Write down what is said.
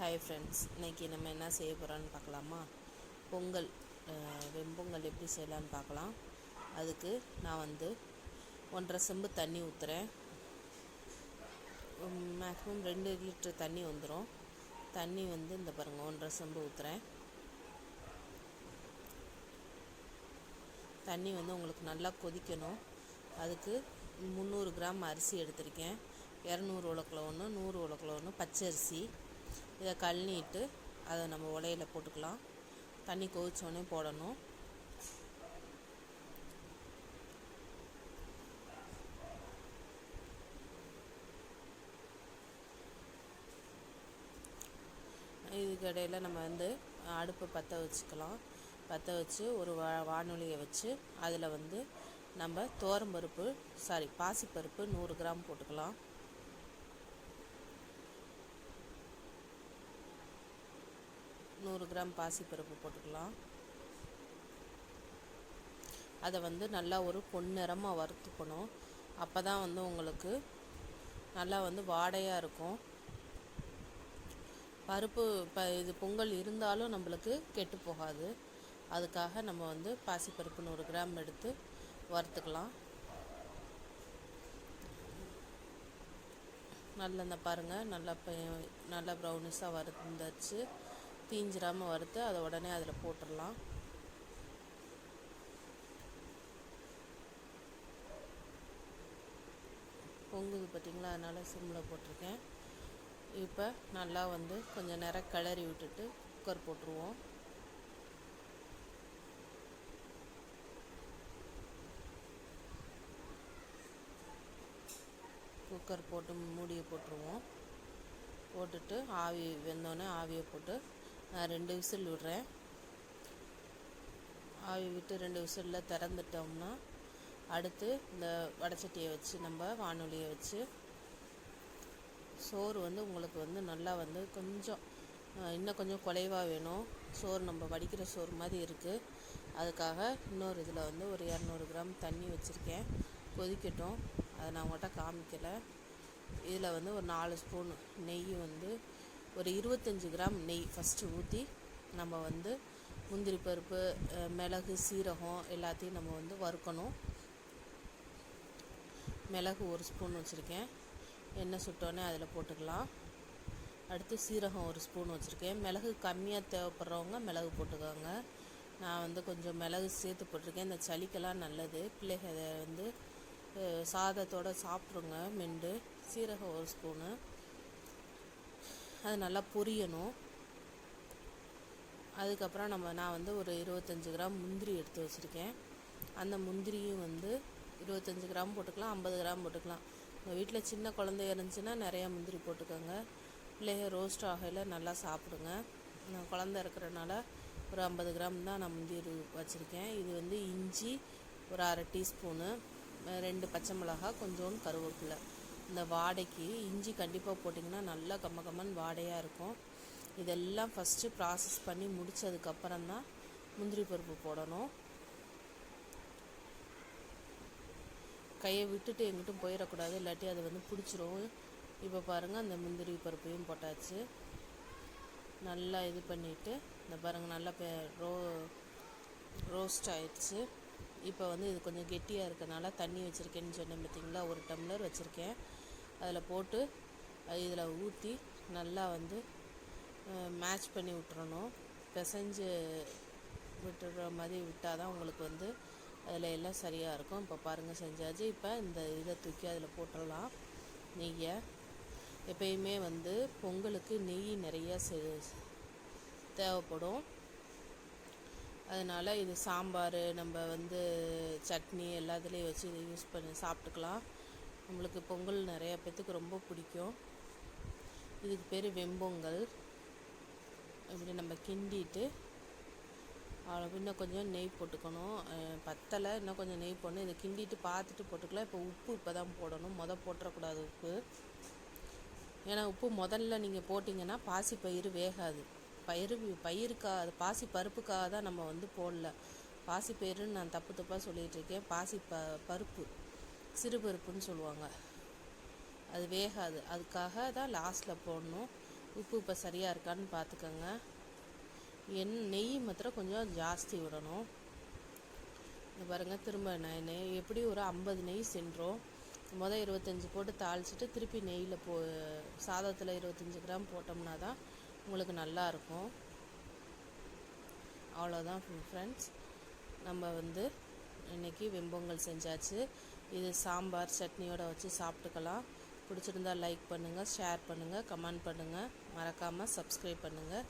Hi friends இன்றைக்கி நம்ம என்ன செய்ய போகிறோன்னு பார்க்கலாமா? பொங்கல் வெம்பொங்கல் எப்படி செய்யலான்னு பார்க்கலாம். அதுக்கு நான் வந்து ஒன்றரை செம்பு தண்ணி ஊற்றுறேன் மேக்ஸிமம் ரெண்டு லிட்டர் தண்ணி வந்துடும் தண்ணி வந்து இந்த பாருங்கள் ஒன்றரை செம்பு ஊற்றுறேன் தண்ணி வந்து உங்களுக்கு நல்லா கொதிக்கணும். அதுக்கு முந்நூறு கிராம் அரிசி எடுத்திருக்கேன். இரநூறு உலக்கில் ஒன்று நூறு உலக்கில் ஒன்று பச்சரிசி. இதை கழுனிட்டு அதை நம்ம உலையில போட்டுக்கலாம். தண்ணி கொதிச்சோடனே போடணும். இதுக்கு நம்ம வந்து அடுப்பை பற்ற வச்சுக்கலாம். பற்ற வச்சு ஒரு வா வானொலியை வச்சு அதில் வந்து நம்ம துவரம்பருப்பு சாரி பாசிப்பருப்பு நூறு கிராம் போட்டுக்கலாம். நூறு கிராம் பாசிப்பருப்பு போட்டுக்கலாம். அதை வந்து நல்லா ஒரு பொன்னிறமாக வறுத்துக்கணும். அப்போ தான் வந்து உங்களுக்கு நல்லா வந்து வாடையாக இருக்கும். பருப்பு இப்போ இது பொங்கல் இருந்தாலும் நம்மளுக்கு கெட்டு போகாது. அதுக்காக நம்ம வந்து பாசிப்பருப்பு நூறு கிராம் எடுத்து வறுத்துக்கலாம். நல்லா இந்த பாருங்கள் நல்லா நல்லா ப்ரௌனிஷாக வறுந்தாச்சு தீஞ்சிராமல் வறுத்து அதை உடனே அதில் போட்டுடலாம். பொங்குது பார்த்தீங்களா? அதனால் சிம்மில் போட்டிருக்கேன். இப்போ நல்லா வந்து கொஞ்சம் நேரம் கிளறி விட்டுட்டு குக்கர் போட்டுருவோம். குக்கர் போட்டு மூடியை போட்டுருவோம். போட்டுட்டு ஆவி வெந்தோடனே ஆவியை போட்டு நான் ரெண்டு விசில் விடுறேன். ஆவி விட்டு ரெண்டு விசிலில் திறந்துட்டோம்னா அடுத்து இந்த வடச்சட்டியை வச்சு நம்ம வானொலியை வச்சு சோறு வந்து உங்களுக்கு வந்து நல்லா வந்து கொஞ்சம் இன்னும் கொஞ்சம் குறைவாக வேணும். சோறு நம்ம வடிக்கிற சோறு மாதிரி இருக்குது அதுக்காக இன்னொரு இதில் வந்து ஒரு இரநூறு கிராம் தண்ணி வச்சுருக்கேன். கொதிக்கட்டும். அதை நான் உங்கள்கிட்ட காமிக்கலை. இதில் வந்து ஒரு நாலு ஸ்பூன் நெய் வந்து ஒரு இருபத்தஞ்சி கிராம் நெய் ஃபஸ்ட்டு ஊற்றி நம்ம வந்து முந்திரி பருப்பு மிளகு சீரகம் எல்லாத்தையும் நம்ம வந்து வறுக்கணும். மிளகு ஒரு ஸ்பூன் வச்சுருக்கேன். எண்ணெய் சுட்டோன்னே அதில் போட்டுக்கலாம். அடுத்து சீரகம் ஒரு ஸ்பூன் வச்சுருக்கேன். மிளகு கம்மியாக தேவைப்படுறவங்க மிளகு போட்டுக்கோங்க. நான் வந்து கொஞ்சம் மிளகு சேர்த்து போட்டிருக்கேன். இந்த சளிக்கெல்லாம் நல்லது. பிள்ளைகள் அதை வந்து சாதத்தோடு சாதத்தோட சாப்பிட்ருங்க மெண்டு சீரகம் ஒரு ஸ்பூனு அது நல்லா பொரியணும். அதுக்கப்புறம் நம்ம நான் வந்து ஒரு இருபத்தஞ்சி கிராம் முந்திரி எடுத்து வச்சுருக்கேன். அந்த முந்திரியும் வந்து இருபத்தஞ்சி கிராம் போட்டுக்கலாம் ஐம்பது கிராம் போட்டுக்கலாம். உங்கள் வீட்டில் சின்ன குழந்தைய இருந்துச்சுன்னா நிறையா முந்திரி போட்டுக்கோங்க. பிள்ளைங்க ரோஸ்ட் ஆகையில் நல்லா சாப்பிடுங்க. நான் குழந்த இருக்கிறனால ஒரு ஐம்பது கிராம் தான் நான் முந்திரி வச்சுருக்கேன். இது வந்து இஞ்சி ஒரு அரை டீஸ்பூனு ரெண்டு பச்சை மிளகாய் கொஞ்சோண்டு கருவேப்பிலை. இந்த வாடைக்கு இஞ்சி கண்டிப்பாக போட்டிங்கன்னா நல்லா கம்ம கம்மன் வாடையாக இருக்கும். இதெல்லாம் ஃபஸ்ட்டு ப்ராசஸ் பண்ணி முடித்ததுக்கப்புறம் தான் முந்திரி பருப்பு போடணும். கையை விட்டுட்டு எங்கிட்டும் போயிடக்கூடாது இல்லாட்டி அது வந்து பிடிச்சிரும். இப்போ பாருங்கள் அந்த முந்திரி பருப்பையும் போட்டாச்சு. நல்லா இது பண்ணிவிட்டு இந்த பாருங்கள் நல்லா பெ ரோ ரோஸ்ட் ஆயிடுச்சு. இப்போ வந்து இது கொஞ்சம் கெட்டியாக இருக்கனால தண்ணி வச்சுருக்கேன்னு சொன்னேன் பார்த்தீங்களா ஒரு டம்ளர் வச்சுருக்கேன். அதில் போட்டு இதில் ஊற்றி நல்லா வந்து மேட்ச் பண்ணி விட்டுறணும். பிசைஞ்சு விட்டுற மாதிரி விட்டால் தான் உங்களுக்கு வந்து அதில் எல்லாம் சரியாக இருக்கும். இப்போ பாருங்கள் செஞ்சாச்சு. இப்போ இந்த இதை தூக்கி அதில் போட்டுடலாம். நெய்யை. எப்பயுமே வந்து பொங்கலுக்கு நெய் நிறையா செ- தேவைப்படும். அதனால் இது சாம்பார் நம்ம வந்து சட்னி எல்லாத்துலேயும் வச்சு இதை யூஸ் பண்ணி சாப்பிட்டுக்கலாம். நம்மளுக்கு பொங்கல் நிறைய பேத்துக்கு ரொம்ப பிடிக்கும். இதுக்கு பேர் வெம்பொங்கல். இப்படி நம்ம கிண்டிட்டு இன்னும் கொஞ்சம் நெய் போட்டுக்கணும். பத்தலை இன்னும் கொஞ்சம் நெய் போடணும். இதை கிண்டிட்டு பார்த்துட்டு போட்டுக்கலாம். இப்போ உப்பு இப்போ தான் போடணும். மொதல் போட்டுறக்கூடாது உப்பு. ஏன்னா உப்பு முதல்ல நீங்கள் போட்டிங்கன்னா பாசி பயிறு வேகாது. பயிறு பயிருக்காக அது பாசி பருப்புக்காக தான் நம்ம வந்து போடல. பாசி பயிருன்னு நான் தப்பு தப்பாக சொல்லிகிட்டு இருக்கேன். பாசி ப பருப்பு. சிறுபருப்புன்னு சொல்லுவாங்க. அது வேகாது. அதுக்காக தான் லாஸ்ட்டில் போடணும். உப்பு இப்போ சரியாக இருக்கான்னு பார்த்துக்கோங்க எண் நெய் மாத்திரம் கொஞ்சம் ஜாஸ்தி விடணும். இந்த பாருங்கள் திரும்ப நெய் நெய் எப்படி ஒரு ஐம்பது நெய் சென்றோம். மொதல் இருபத்தஞ்சி போட்டு தாளிச்சிட்டு திருப்பி நெய்யில் போ சாதத்தில் இருபத்தஞ்சி கிராம் போட்டோம்னா தான் உங்களுக்கு நல்லாயிருக்கும் அவ்வளோதான் ஃப்ரெண்ட்ஸ் நம்ம வந்து இன்றைக்கி வெம்பொங்கல் செஞ்சாச்சு. இது சாம்பார் சட்னியோட வச்சு சாப்பிட்டுக்கலாம். பிடிச்சிருந்தா லைக் பண்ணுங்கள் ஷேர் பண்ணுங்கள் கமெண்ட் பண்ணுங்கள் மறக்காமல் சப்ஸ்கிரைப் பண்ணுங்கள்